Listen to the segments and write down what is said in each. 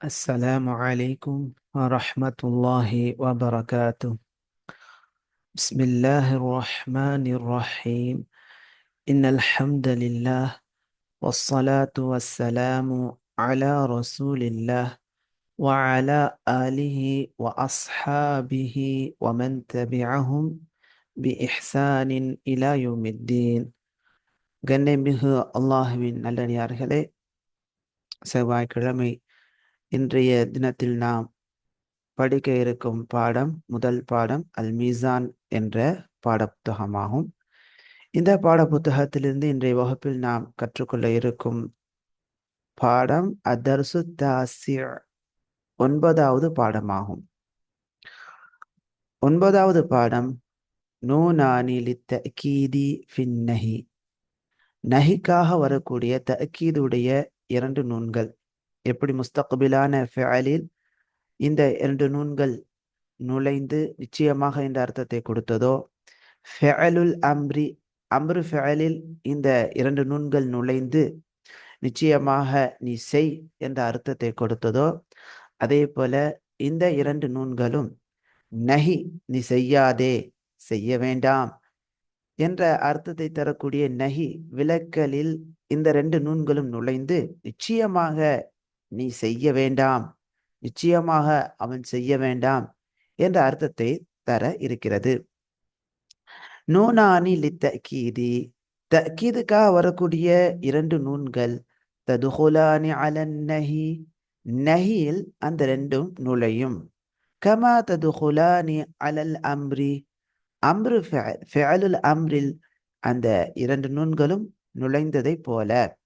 السلام عليكم ورحمة الله وبركاته بسم الله الرحمن الرحيم إن الحمد لله والصلاة والسلام على رسول الله وعلى آله وأصحابه ومن تبعهم بإحسان إلى يوم الدين கண்ணியமிகு அல்லாஹுவின் நல்லடியார்களே செவ்வாய்க்கிழமை இன்றைய தினத்தில் நாம் படிக்க இருக்கும் பாடம் முதல் பாடம் அல் மீசான் என்ற பாடப்புத்தகமாகும். இந்த பாடப்புத்தகத்திலிருந்து இன்றைய வகுப்பில் நாம் கற்றுக்கொள்ள இருக்கும் பாடம் அதர்சு தாசிர் ஒன்பதாவது பாடமாகும். ஒன்பதாவது பாடம் நூனானி ஃபின் நஹி. நஹிக்காக வரக்கூடிய தக்கீதுடைய இரண்டு நூன்கள். எப்படி முஸ்தக்பிலான ஃபெயலில் இந்த இரண்டு நூன்கள் நுழைந்து நிச்சயமாக இந்த அர்த்தத்தை கொடுத்ததோ? ஃபெயலுல் அம்ரி அம்ரு ஃபெயலில் இந்த இரண்டு நூன்கள் நுழைந்து நிச்சயமாக நீ செய் என்ற அர்த்தத்தை கொடுத்ததோ? அதே போல இந்த இரண்டு நூன்களும் நஹி நீ செய்யாதே செய்ய வேண்டாம் என்ற அர்த்தத்தை தரக்கூடிய நஹி விளக்கலில் இந்த ரெண்டு நூன்களும் நுழைந்து நிச்சயமாக நீ செய்ய வேண்டாம். நிச்சயமாக அவன் செய்ய வேண்டாம் என்ற அர்த்தத்தை தர இருக்கிறது. நூனானி லித்தகீதி தக்கீதுக்காக வரக்கூடிய இரண்டு நூன்கள் ததுகுலானி அலன் நஹி. நஹியில் அந்த ரெண்டும் நுழையும். கமா ததுகுலானி அலல் அம்ரி. அம்ரு ஃபெயலுல் அம்ரில் அந்த இரண்டு நூன்களும் நுழைந்ததை போல.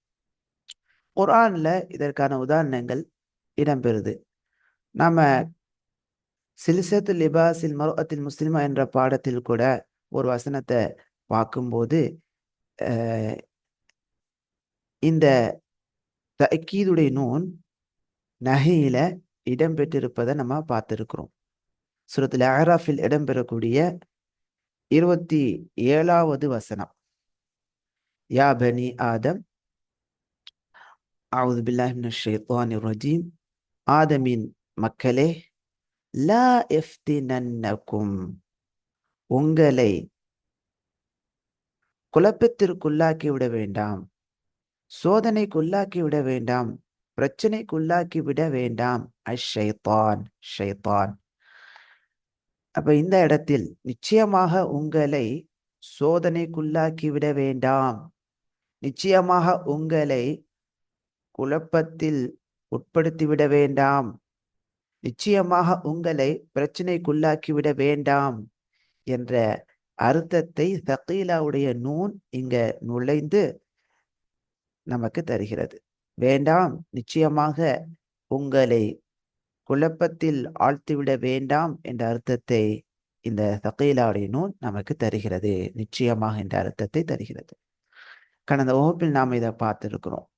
குரான்ல இதற்கான உதாரணங்கள் இடம்பெறுது. நாம சிலிசத்து லிபாசில் மருவத்தில் முஸ்லிமா என்ற பாடத்தில் கூட ஒரு வசனத்தை பார்க்கும்போது இந்த தக்கீதுடைய நூன் நகையில இடம்பெற்றிருப்பதை நம்ம பார்த்துருக்கிறோம். சுரத்தில் அஹராஃபில் இடம்பெறக்கூடிய இருபத்தி ஏழாவது வசனம். யா பனி ஆதம் அவுது பில்லாஹின் ஷேத்வான் ரஜீம் ஆதமின் மக்களே லா எஃப்தினன்னக்கும் உங்களை குழப்பத்திற்குள்ளாக்கி விட வேண்டாம். சோதனைக்குள்ளாக்கி விட வேண்டாம். பிரச்சனைக்குள்ளாக்கி விட வேண்டாம். அஷைத்தான் ஷைத்தான். அப்ப இந்த இடத்தில் நிச்சயமாக உங்களை சோதனைக்குள்ளாக்கி விட வேண்டாம். நிச்சயமாக உங்களை குழப்பத்தில் உட்படுத்திவிட வேண்டாம். நிச்சயமாக உங்களை பிரச்சனைக்குள்ளாக்கி விட வேண்டாம் என்ற அர்த்தத்தை சக்கீலாவுடைய நூன் இங்க நுழைந்து நமக்கு தருகிறது. வேண்டாம் நிச்சயமாக உங்களை குழப்பத்தில் ஆழ்த்திவிட வேண்டாம் என்ற அர்த்தத்தை இந்த சக்கீலாவுடைய நூன் நமக்கு தருகிறது. நிச்சயமாக என்ற அர்த்தத்தை தருகிறது. கடந்த வகுப்பில் நாம் இதை பார்த்துருக்கிறோம்.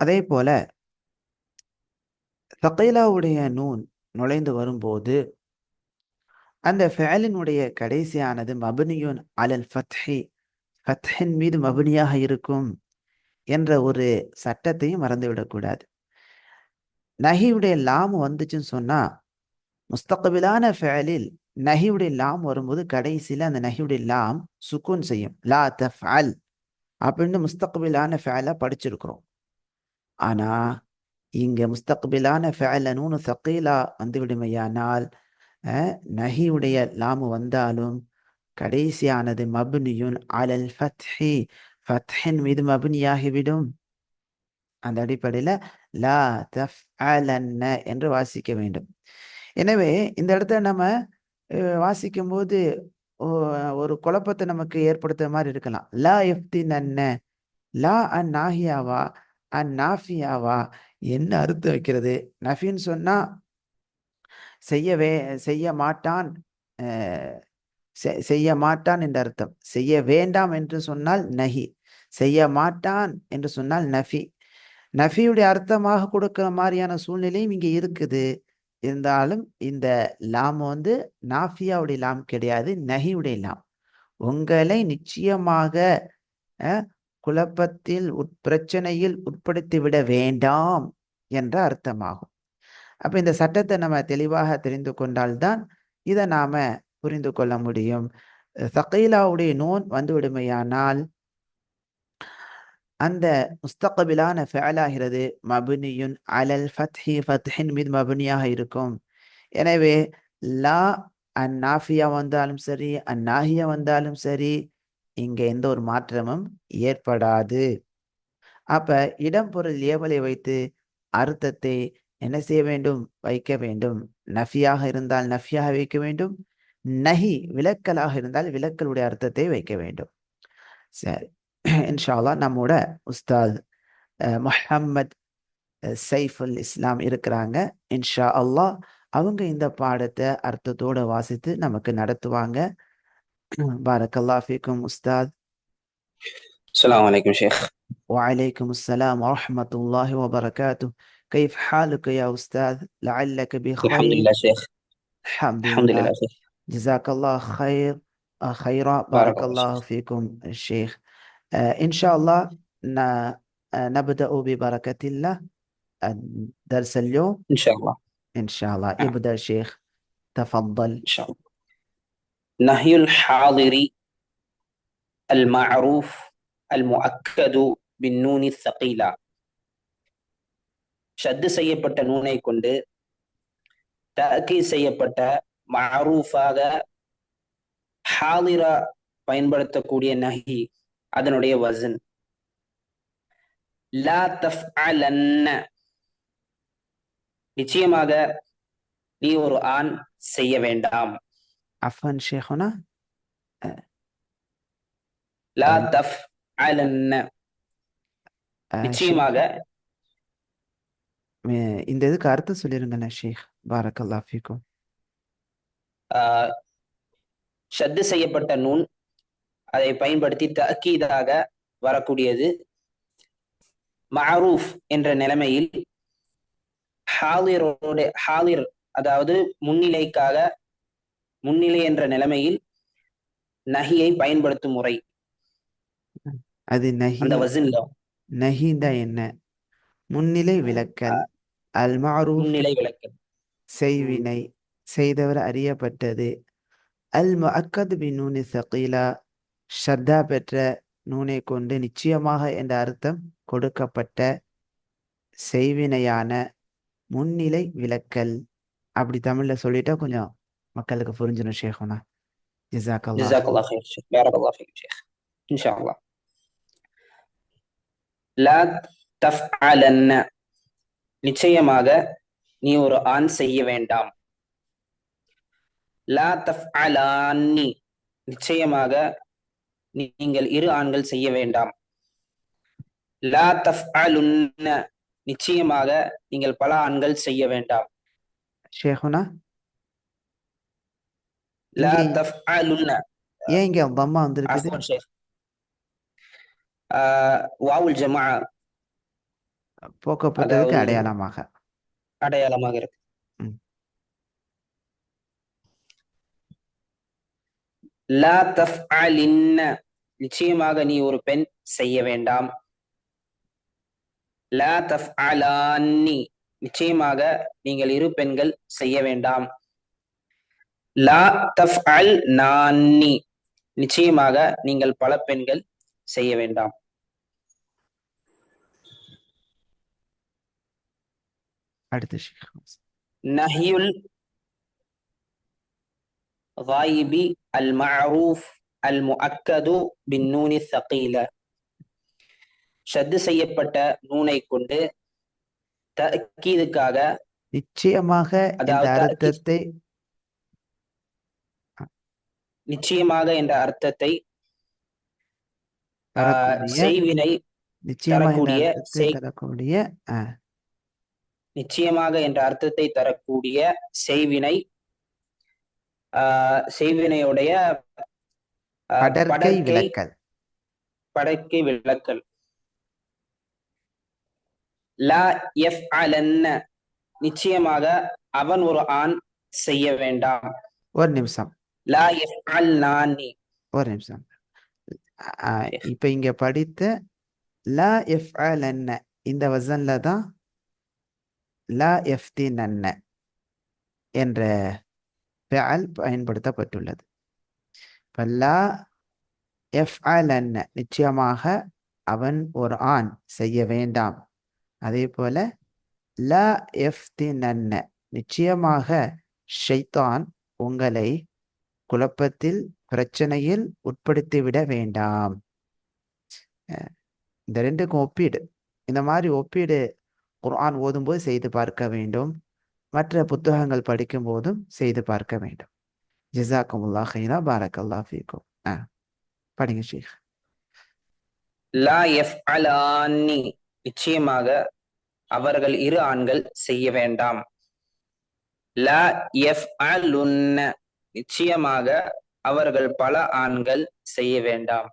அதே போல ஃபக்கீலாவுடைய நூன் நுழைந்து வரும்போது அந்த ஃபேலினுடைய கடைசியானது மபுனியுன் அலல் ஃபத்ஹி ஃபத்ஹின் மீது மபுனியாக இருக்கும் என்ற ஒரு சட்டத்தையும் மறந்துவிடக்கூடாது நஹியுடைய லாம் வந்துச்சுன்னு சொன்னா முஸ்தகபிலான ஃபேலில் நஹியுடைய லாம் வரும்போது கடைசியில் அந்த நஹியுடைய லாம் சுக்கூன் செய்யும். லா தஃப் அல் அப்படின்னு முஸ்தகபிலான ஃபேலாக படிச்சிருக்கிறோம். ஆனா இங்க முஸ்தக்பிலான ஃபேல நூனு சக்கீலா வந்துவிடுமையானால் நஹியுடைய லாமு வந்தாலும் கடைசியானது மபுனியுன் அலல் ஃபத்ஹி. ஃபத்ஹின் மீது மபுனியாகிவிடும். அந்த அடிப்படையில லா தஃப் அலன்ன என்று வாசிக்க வேண்டும். எனவே இந்த இடத்த நம்ம வாசிக்கும் போது ஒரு குழப்பத்தை நமக்கு ஏற்படுத்துற மாதிரி இருக்கலாம். லா எஃப்தி நன்ன லா அன் நாஹியாவா அந்நாஃபியாவா என்ன அர்த்தம் வைக்கிறது? நஃபின்னு சொன்னா செய்யவே செய்ய மாட்டான் செய்ய மாட்டான் என்ற அர்த்தம். செய்ய வேண்டாம் என்று சொன்னால் நஹி. செய்ய மாட்டான் என்று சொன்னால் நஃபி. நஃபியுடைய அர்த்தமாக கொடுக்கிற மாதிரியான சூழ்நிலையும் இங்கே இருக்குது. இருந்தாலும் இந்த லாம் வந்து நாஃபியாவுடைய லாம் கிடையாது நஹியுடைய லாம். உங்களை நிச்சயமாக குழப்பத்தில் உட்- பிரச்சனையில் உட்படுத்தி விட வேண்டாம் என்ற அர்த்தமாகும். அப்போ இந்த சட்டத்தை நம்ம தெளிவாக தெரிந்து கொண்டால்தான் இதை நாம புரிந்து கொள்ள முடியும். சகைலாவுடைய நோன் வந்து விடுமையானால் அந்த முஸ்தகபிலான ஃபேலாகிறது மபுனியுன் அலல் ஃபத்ஹி ஃபத்ஹின் மீது மபுனியாக இருக்கும். எனவே லா அந்நாஃபியா வந்தாலும் சரி அந்நாஹியா வந்தாலும் சரி இங்க எந்த ஒரு மாற்றமும் ஏற்படாது. அப்ப இடம் பொருள் ஏவலை வைத்து அர்த்தத்தை என்ன செய்ய வேண்டும்? வைக்க வேண்டும். நஃபியாக இருந்தால் நஃபியாக வைக்க வேண்டும். நஹி விலக்கலாக இருந்தால் விளக்கலுடைய அர்த்தத்தை வைக்க வேண்டும். சரி. இன்ஷா அல்லாஹ் நம்மோட உஸ்தாத் அஹ், முஹம்மத் சைஃபுல் இஸ்லாம் இருக்கிறாங்க. இன்ஷா அல்லாஹ் அவங்க இந்த பாடத்தை அர்த்தத்தோட வாசித்து நமக்கு நடத்துவாங்க. بارك الله فيكم أستاذ. السلام عليكم شيخ. وعليكم السلام ورحمة الله وبركاته. كيف حالك يا أستاذ؟ لعلك بخير. الحمد لله شيخ. الحمد الحمد لله لله. شيخ. جزاك الله خير آه، خيرا. بارك بارك الله الله شيخ فيكم الشيخ آه، إن شاء الله آه، نبدأ ببركة الله آه، درس اليوم. إن شاء الله. إن شاء الله. نعم. ابدأ شيخ. تفضل. شاء الله. نهي الحاضر المعروف المؤكد بالنون الثقيلة ஷத்து செய்யப்பட்ட நூனை கொண்டு தக்கி செய்யப்பட்ட மஅரூஃபாக ஹாலிரா பயன்படுத்தக்கூடிய நஹி அதனுடைய வசன் லா தஃஅலன்ன நிச்சயமாக நீ ஒரு ஆண் செய்ய வேண்டாம் عفوا شيخنا லா آه، தஃப் அலன்ன آه، شيخ நிச்சயமாக م- இந்த இதுக்கு அர்த்தம் சொல்லிருங்கண்ணா ஷேக் பாரக்கல்லா ஃபீக்கும் ஆஹ், ஷத்து செய்யப்பட்ட நூன் அதை பயன்படுத்தி தக்கீதாக வரக்கூடியது மஅரூஃப் என்ற நிலைமையில் ஹாலிரோட ஹாலிர் அதாவது முன்னிலைக்காக முன்னிலை என்ற நிலைமையில் நஹியை பயன்படுத்தும் முறை. அது நஹி அந்த வசன்ல நஹிந்தா என்ன? முன்னிலை விலக்கல் அல் மஅரூஃப் முன்னிலை விளக்கல். செய்வினை செய்தவர் அறியப்பட்டது. அல் முஅக்கத் பி நூனி சகீலா ஷர்தா பெற்ற நூனை கொண்டு நிச்சயமாக என்ற அர்த்தம் கொடுக்கப்பட்ட செய்வினையான முன்னிலை விலக்கல் அப்படி தமிழ்ல சொல்லிட்டா கொஞ்சம் மக்களுக்கு புரிஞ்சிடும் ஷேகுனா. ஜிசாக் இன்ஷா அல்லாஹ் லா நிச்சயமாக நீ ஒரு ஆண் செய்ய வேண்டாம். லா தஃப் தஃஅலான்னி. நிச்சயமாக நீங்கள் இரு ஆண்கள் செய்ய வேண்டாம். லா தஃஅலுன்ன. நிச்சயமாக நீங்கள் பல ஆண்கள் செய்ய வேண்டாம். ஷேகுனா? லா தஃஅலுன்ன ஏன் இங்க பம்மா வந்திருக்குது? வாவுல் ஜமா போக்கப்பட்டதுக்கு அடையாளமாக. அடையாளமாக இருக்கு. லா தஃஅலின்ன நிச்சயமாக நீ ஒரு பெண் செய்ய வேண்டாம். லா தஃஅலான்னி நிச்சயமாக நீங்கள் இரு பெண்கள் செய்ய வேண்டாம். லா தஃஅல் நான்னி நிச்சயமாக நீங்கள் பல பெண்கள் செய்ய வேண்டாம் அடுத்து ஷேக் நஹியுல் غائب المعروف المؤكد بالنون الثقيلة ஷத்து செய்யப்பட்ட நூனை கொண்டு தக்கீதுக்காக நிச்சயமாக இந்த அதாவது தக்கீத் அர்த்தத்தை நிச்சயமாக என்ற அர்த்தத்தை செய்வினை நிச்சயமாக தரக்கூடிய நிச்சயமாக என்ற அர்த்தத்தை தரக்கூடிய செய்வினை செய்வினையுடைய படர்க்கை விலக்கல் படர்க்கை விளக்கல். லா எஃப் நிச்சயமாக அவன் ஒரு ஆண் செய்ய வேண்டாம். ஒரு நிமிஷம். லா எஃப் அல் நானி ஒரு நிமிஷம் இப்ப இங்க படித்த லா எஃப்அலன்ன இந்த வசன்ல தான் லா எஃப்தினன்ன என்ற ஃபஅல் பயன்படுத்தப்பட்டுள்ளது. இப்ப லா எஃப்அலன்ன நிச்சயமாக அவன் ஒரு ஆண் செய்ய வேண்டாம். அதே போல லா எஃப்தினன்ன நிச்சயமாக ஷைத்தான் உங்களை குழப்பத்தில் பிரச்சனையில் உட்படுத்திவிட வேண்டாம். இந்த ரெண்டுக்கும் ஒப்பீடு. இந்த மாதிரி ஒப்பீடு குர்ஆன் ஓதும்போது செய்து பார்க்க வேண்டும். மற்ற புத்தகங்கள் படிக்கும் போதும் செய்து பார்க்க வேண்டும். ஜிசாக்குமுல்லா ஹைரா பாரக்கல்லா ஃபீக்கும். ஆ படிங்க ஷீக். லா எஃப்அலானி நிச்சயமாக அவர்கள் இரு ஆண்கள் செய்ய வேண்டாம். லா எஃப் அலுன்ன நிச்சயமாக அவர்கள் பல ஆண்கள் செய்ய வேண்டாம்.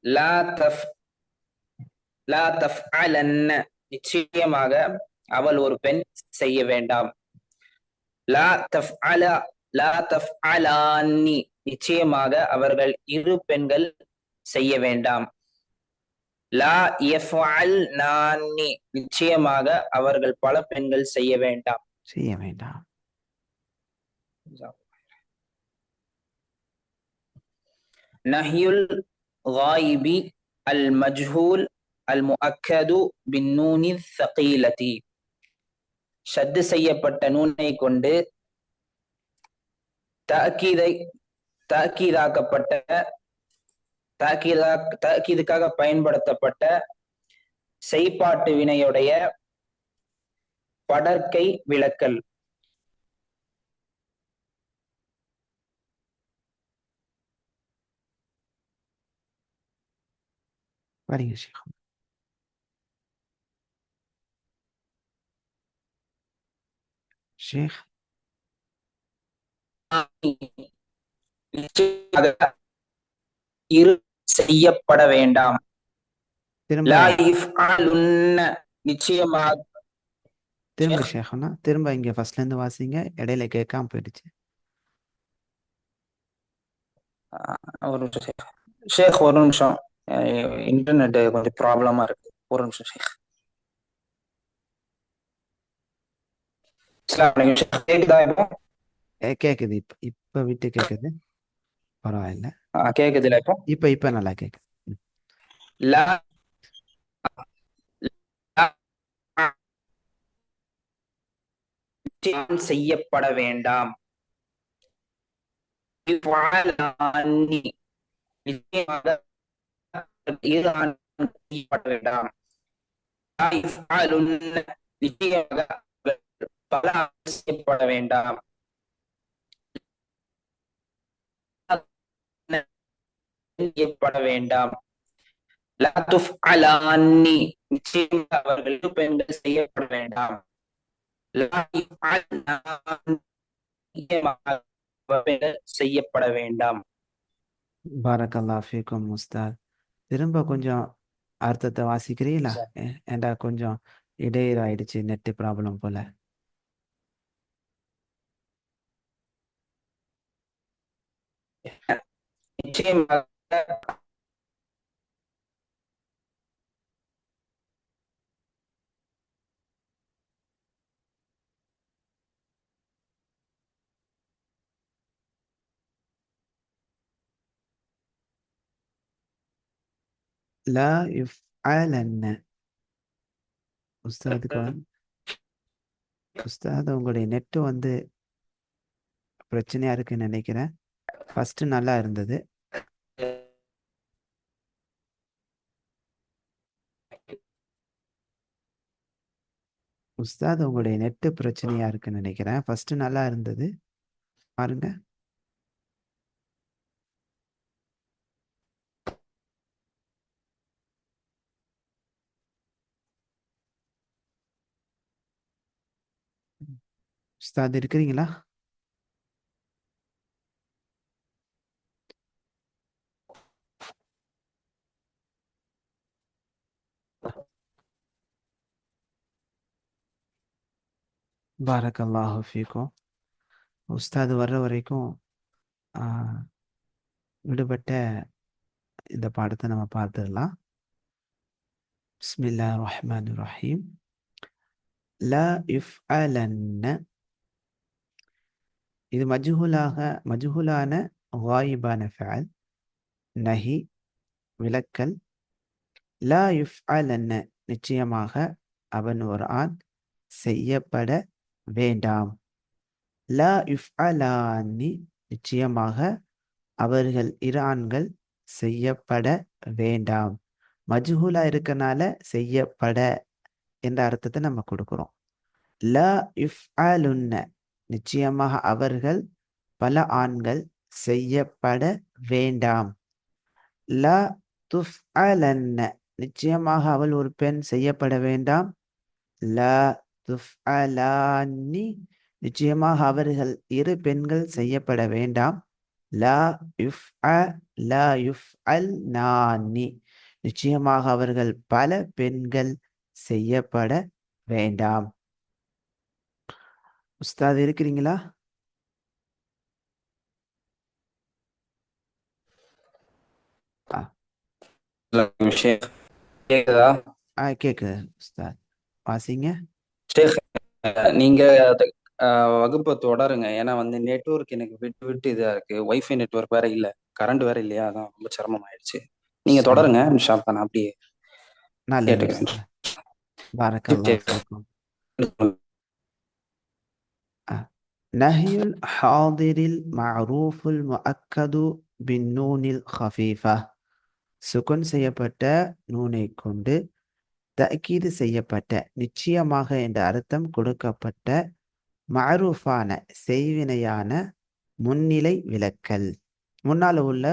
லா தஃப் லா நிச்சயமாக அவள் ஒரு பெண் செய்ய வேண்டாம். லா லா நிச்சயமாக அவர்கள் இரு பெண்கள் செய்ய வேண்டாம். லா எஃப்அல் நிச்சயமாக அவர்கள் பல பெண்கள் செய்ய வேண்டாம். செய்ய வேண்டாம். நஹியுல் காயிபி அல் மஜ்ஹூல் அல் முஅக்கது பின் நூனி சகீலதி ஷத்து செய்யப்பட்ட நூனை கொண்டு தாக்கீதை தாக்கீதாக்கப்பட்ட தாக்கீதா தாக்கீதுக்காக பயன்படுத்தப்பட்ட செய்பாட்டு வினையுடைய படற்கை விளக்கல். படிங்க ஷேக் ஷேக் இரு செய்யப்பட வேண்டாம். நிச்சயமாக. திரும்ப ஷேக்னா திரும்ப இங்க ஃபர்ஸ்ட்ல இருந்து வாசிங்க. இடையில கேட்காம போயிடுச்சு. ஒரு நிமிஷம் ஷேக் ஒரு நிமிஷம். இன்டர்நெட் கொஞ்சம் ப்ராப்ளமா இருக்கு. ஒரு நிமிஷம் ஷேக். கேக்குதா இப்போ? இப்ப விட்டு கேக்குது. பரவாயில்ல. கேக்குதுல இப்போ? இப்ப இப்ப நல்லா கேக்குது. செய்யப்பட வேண்டாம். நிச்சயமாக இரு செய்யப்பட வேண்டாம் நிச்சயமாக பல செய்யப்பட வேண்டாம் செய்யப்பட வேண்டாம் நிச்சயமாக பெண்கள் செய்யப்பட வேண்டாம் செய்யப்பட வேண்டாம் முஸ்தாத் திரும்ப கொஞ்சம் அர்த்தத்தை வாசிக்கிறீங்களா. ஏ- ஏண்டா கொஞ்சம் இடையூறு ஆயிடுச்சு நெட் ப்ராப்ளம் போல. நிச்சயமாக லா யுஃஅலன்ன உஸ்தாதுக்கு வந்து உஸ்தாத் உங்களுடைய நெட்டு வந்து பிரச்சனையா இருக்குன்னு நினைக்கிறேன். ஃபர்ஸ்ட் நல்லா இருந்தது. உஸ்தாத் உங்களுடைய நெட்டு பிரச்சனையா இருக்குன்னு நினைக்கிறேன். ஃபர்ஸ்ட் நல்லா இருந்தது. பாருங்க. உஸ்தாத் இருக்கிறீங்களா? பாரக்கல்லாஹு ஃபீக்கும். உஸ்தாது வர்ற வரைக்கும் விடுபட்ட இந்த பாடத்தை நம்ம பார்த்துடலாம் பிஸ்மில்லா ரஹ்மான் ரஹீம். லா யுஃஅலன்ன இது மஜ்ஹூலாக மஜ்ஹூலான வாயிபான ஃபால் நஹி விளக்கல். லா என்ன நிச்சயமாக அவன் ஒரு ஆண் செய்யப்பட வேண்டாம். லா யுஃஅலானி நிச்சயமாக அவர்கள் இரு ஆண்கள் செய்யப்பட வேண்டாம். மஜ்ஹூலா இருக்கனால செய்யப்பட என்ற அர்த்தத்தை நம்ம கொடுக்குறோம். லா யுஃஅலுன்ன நிச்சயமாக அவர்கள் பல ஆண்கள் செய்யப்பட வேண்டாம். ல துஃப் அலன்ன நிச்சயமாக அவள் ஒரு பெண் செய்யப்பட வேண்டாம். ல துஃப் துஃஅலானி நிச்சயமாக அவர்கள் இரு பெண்கள் செய்யப்பட வேண்டாம். லா யுஃப் அ லா யுஃப் அல் நானி நிச்சயமாக அவர்கள் பல பெண்கள் செய்யப்பட வேண்டாம். உஸ்தாத் இருக்கிறீங்களா? கேக்குதா? ஆ கேக்குது உஸ்தாத் வாசிங்க. நீங்க வகுப்பை தொடருங்க. ஏன்னா வந்து நெட்வொர்க் எனக்கு விட்டு விட்டு இதா இருக்கு. வைஃபை நெட்வொர்க் வேற இல்ல. கரண்ட் வேற இல்லையா? அதான் ரொம்ப சிரமம் ஆயிடுச்சு நீங்க தொடருங்க இன்ஷால்லா நான் அப்படியே நல்லது கேட்டுக்கிறேன். நஹியுல் ஹாதிரில் மரூஃபுல் முஅக்கது பின் நூனில் ஹஃபீஃபா சுகன் செய்யப்பட்ட நூனை கொண்டு தக்கீது செய்யப்பட்ட நிச்சயமாக என்ற அர்த்தம் கொடுக்கப்பட்ட மரூஃபான செய்வினையான முன்னிலை விளக்கல். முன்னால் உள்ள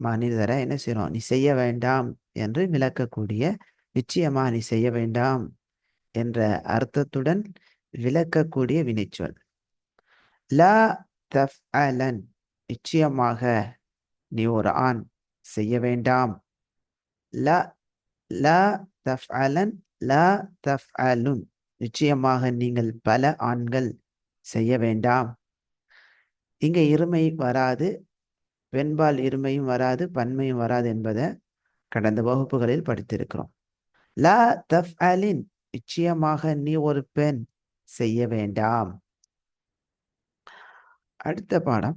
மனிதரை என்ன செய்யணும் நீ செய்ய வேண்டாம் என்று விளக்கக்கூடிய நிச்சயமாக நீ செய்ய வேண்டாம் என்ற அர்த்தத்துடன் விளக்கக்கூடிய வினைச்சொல். லா தஃஅலன். நிச்சயமாக நீ ஒரு ஆண். செய்ய வேண்டாம். ல லா லா ல லா அலுன் நிச்சயமாக நீங்கள் பல ஆண்கள் செய்ய வேண்டாம். இங்கே இருமை வராது. பெண்பால் இருமையும் வராது பன்மையும் வராது என்பதை கடந்த வகுப்புகளில் படித்திருக்கிறோம். லா தஃஅலின். நிச்சயமாக நீ ஒரு பெண். செய்ய வேண்டாம். அடுத்த பாடம்.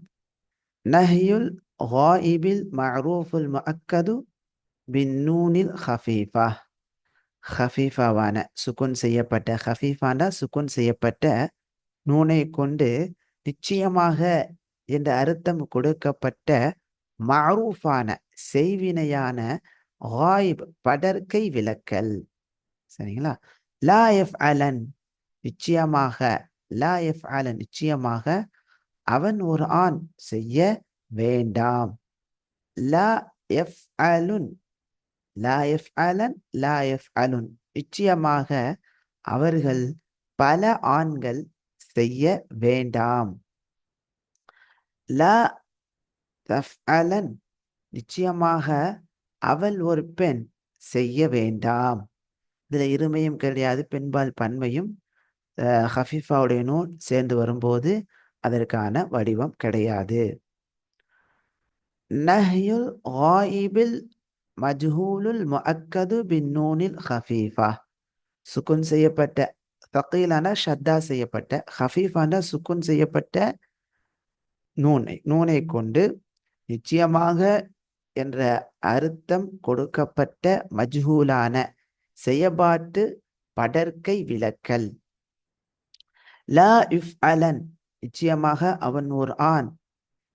நஹியுல் ஹாயிபில் மரூஃபுல் மக்கது பின்னூனில் ஹஃபீஃபா ஹஃபீஃபாவான சுக்குன் செய்யப்பட்ட ஹஃபீஃபாண்டா சுக்குன் செய்யப்பட்ட நூனை கொண்டு நிச்சயமாக என்ற அர்த்தம் கொடுக்கப்பட்ட மரூஃபான செய்வினையான ஹாயிப் படற்கை விளக்கல் சரிங்களா லா எஃப் அலன் நிச்சயமாக லா எஃப் அலன் நிச்சயமாக அவன் ஒரு ஆண். செய்ய வேண்டாம். லா எஃப் அலுன் லா எஃப் அலன் லா எஃப் அலுன் நிச்சயமாக அவர்கள் பல ஆண்கள் செய்ய வேண்டாம். லா தஃப் அலன் நிச்சயமாக அவள் ஒரு பெண். செய்ய வேண்டாம். இதில் இருமையும் கிடையாது. பெண்பால் பன்மையும் அஹ், ஹஃபீஃபாவுடைய சேர்ந்து வரும்போது அதற்கான வடிவம் கிடையாது. நஹ்யுல் காயிபில் மஜ்ஹூலுல் முஅக்கது பின் நூனில் ஹஃபீஃபா. சுக்குன் செய்யப்பட்ட தக்கீலான ஷத்தா செய்யப்பட்ட ஹஃபீஃபான சுக்குன் செய்யப்பட்ட நூனை நூனை கொண்டு நிச்சயமாக என்ற அர்த்தம் கொடுக்கப்பட்ட மஜ்ஹூலான செயபாட்டு படர்க்கை விளக்கல். லா இஃப் அலன் நிச்சயமாக அவன் ஒரு ஆண்.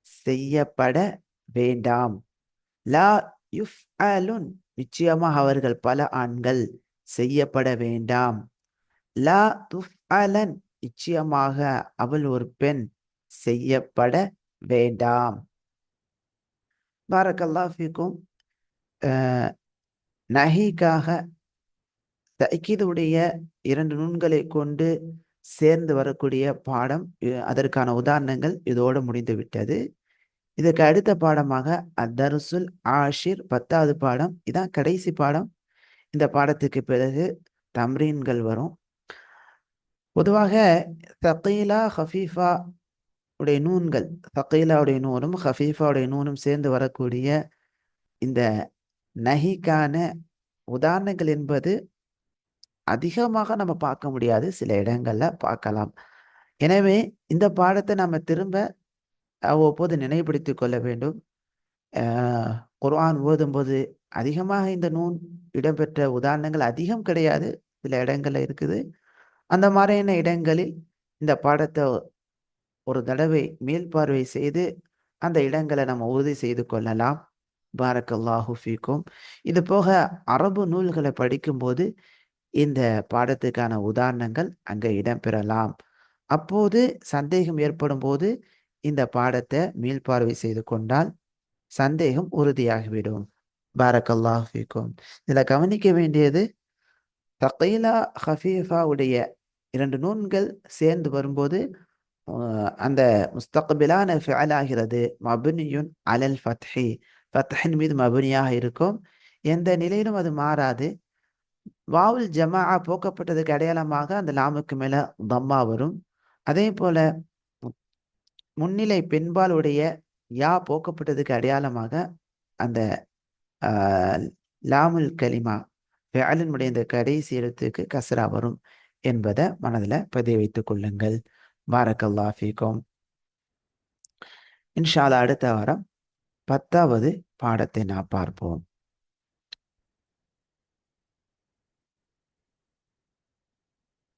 செய்யப்பட வேண்டாம். லா யுஃப் அலுன் நிச்சயமாக அவர்கள் பல ஆண்கள். செய்யப்பட வேண்டாம். லா துஃப் அலன் நிச்சயமாக அவள் ஒரு பெண். செய்யப்பட வேண்டாம். பாரக்கல்லா ஃபீக்கும். அஹ், தக்கீதுடைய இரண்டு நூன்களை கொண்டு சேர்ந்து வரக்கூடிய பாடம் அதற்கான உதாரணங்கள் இதோடு முடிந்து விட்டது இதுக்கு அடுத்த பாடமாக அத்தருசுல் ஆஷிர் பத்தாவது பாடம். இதான் கடைசி பாடம். இந்த பாடத்துக்கு பிறகு தம்ரீன்கள் வரும். பொதுவாக சகீலா ஹஃபீஃபா உடைய நூன்கள் சகீலாவுடைய நூனும் ஹஃபீஃபாவுடைய நூனும் சேர்ந்து வரக்கூடிய இந்த நஹிக்கான உதாரணங்கள் என்பது அதிகமாக நம்ம பார்க்க முடியாது. சில இடங்களில் பார்க்கலாம். எனவே இந்த பாடத்தை நம்ம திரும்ப அவ்வப்போது நினைவுபடுத்தி கொள்ள வேண்டும். குர்ஆன் ஓதும்போது அதிகமாக இந்த நூன் இடம்பெற்ற உதாரணங்கள் அதிகம் கிடையாது. சில இடங்களில் இருக்குது. அந்த மாதிரியான இடங்களில் இந்த பாடத்தை ஒரு தடவை மீள்பார்வை செய்து அந்த இடங்களை நம்ம உறுதி செய்து கொள்ளலாம். பாரக்கல்லாஹு ஃபீக்கும். இது போக அரபு நூல்களை படிக்கும்போது இந்த பாடத்துக்கான உதாரணங்கள் அங்கே இடம்பெறலாம். அப்போது சந்தேகம் ஏற்படும் போது இந்த பாடத்தை மீள்பார்வை செய்து கொண்டால் சந்தேகம் உறுதியாகிவிடும். பாரக்கல்லாஹு ஃபீக்கும். இதில் கவனிக்க வேண்டியது தகைலா ஹஃபீஃபாவுடைய இரண்டு நூன்கள் சேர்ந்து வரும்போது அஹ், அந்த முஸ்தக்பிலான ஆகிறது மபுனியுன் அலல் ஃபத்ஹி. ஃபத்ஹின் மீது மபுனியாக இருக்கும். எந்த நிலையிலும் அது மாறாது. வாவுல் ஜமா போக்கப்பட்டதுக்கு அடையாளமாக அந்த லாமுக்கு மேல தம்மா வரும். அதே போல முன்னிலை பெண்பாலுடைய யா போக்கப்பட்டதுக்கு அடையாளமாக அந்த ஆஹ், லாமுல் கலிமா ஃபிஅலினுடைய இந்த கடைசி எழுத்துக்கு கசரா வரும் என்பதை மனதில் பதிய வைத்துக் கொள்ளுங்கள். பாரக்கல்லா ஃபீக்கும். அடுத்த வாரம் பத்தாவது பாடத்தை நாம் பார்ப்போம்.